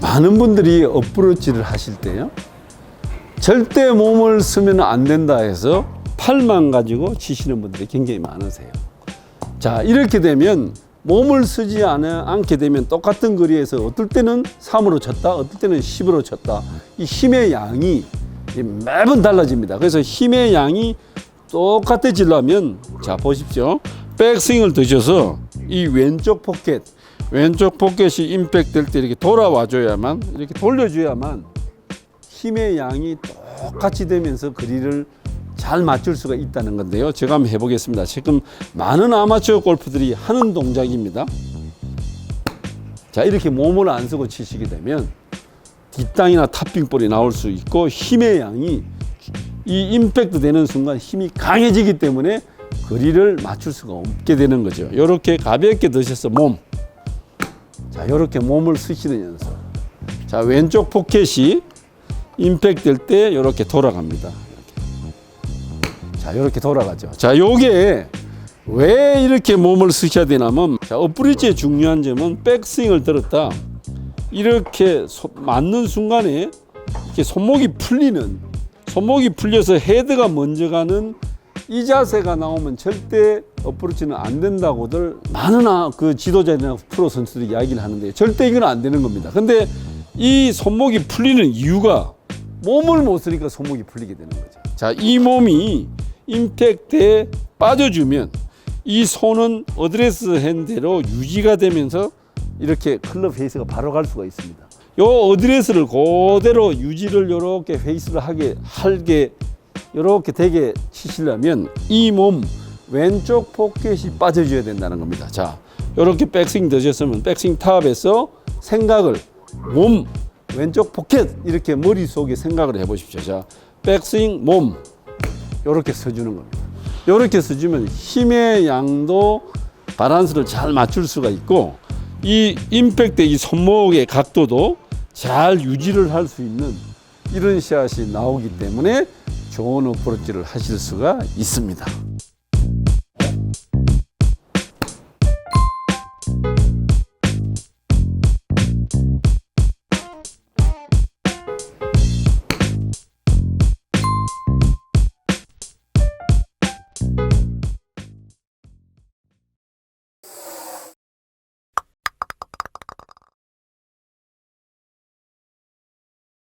많은 분들이 어프로치를 하실 때요. 절대 몸을 쓰면 안 된다 해서 팔만 가지고 치시는 분들이 굉장히 많으세요. 자, 이렇게 되면 몸을 쓰지 않게 되면 똑같은 거리에서 어떨 때는 3으로 쳤다, 어떨 때는 10으로 쳤다. 이 힘의 양이 이 매번 달라집니다. 그래서 힘의 양이 똑같아지려면 자, 보십시오. 백스윙을 드셔서 이 왼쪽 포켓, 왼쪽 포켓이 임팩 될 때 이렇게 돌아와 줘야만, 이렇게 돌려줘야만 힘의 양이 똑같이 되면서 거리를 잘 맞출 수가 있다는 건데요. 제가 한번 해보겠습니다. 지금 많은 아마추어 골프들이 하는 동작입니다. 자, 이렇게 몸을 안 쓰고 치시게 되면 뒷땅이나 탑핑볼이 나올 수 있고 힘의 양이 이 임팩트 되는 순간 힘이 강해지기 때문에 거리를 맞출 수가 없게 되는 거죠. 이렇게 가볍게 드셔서 몸. 자, 이렇게 몸을 쓰시는 연습. 자, 왼쪽 포켓이 임팩트 될때 이렇게 돌아갑니다. 이렇게. 자, 이렇게 돌아가죠. 자, 요게 왜 이렇게 몸을 쓰셔야 되냐면 자, 어프리치의 중요한 점은 백스윙을 들었다. 이렇게 소- 맞는 순간에 이렇게 손목이 풀리는 손목이 풀려서 헤드가 먼저 가는 이 자세가 나오면 절대 어프로치는 안 된다고들 많은 아- 그 지도자들이나 프로 선수들이 이야기를 하는데 절대 이건 안 되는 겁니다. 근데 이 손목이 풀리는 이유가 몸을 못 쓰니까 손목이 풀리게 되는 거죠. 자, 이 몸이 임팩트에 빠져주면 이 손은 어드레스 핸드로 유지가 되면서 이렇게 클럽 페이스가 바로 갈 수가 있습니다. 요 어드레스를 그대로 유지를 이렇게 페이스를 하게 할게 이렇게 되게 치시려면 이 몸 왼쪽 포켓이 빠져줘야 된다는 겁니다. 자, 이렇게 백스윙 드셨으면 백스윙 탑에서 생각을 몸 왼쪽 포켓 이렇게 머릿속에 생각을 해보십시오. 자, 백스윙 몸 이렇게 써주는 겁니다. 이렇게 써주면 힘의 양도 바란스를 잘 맞출 수가 있고 이 임팩트 이 손목의 각도도 잘 유지를 할 수 있는 이런 샷이 나오기 때문에 좋은 어프로치를 하실 수가 있습니다.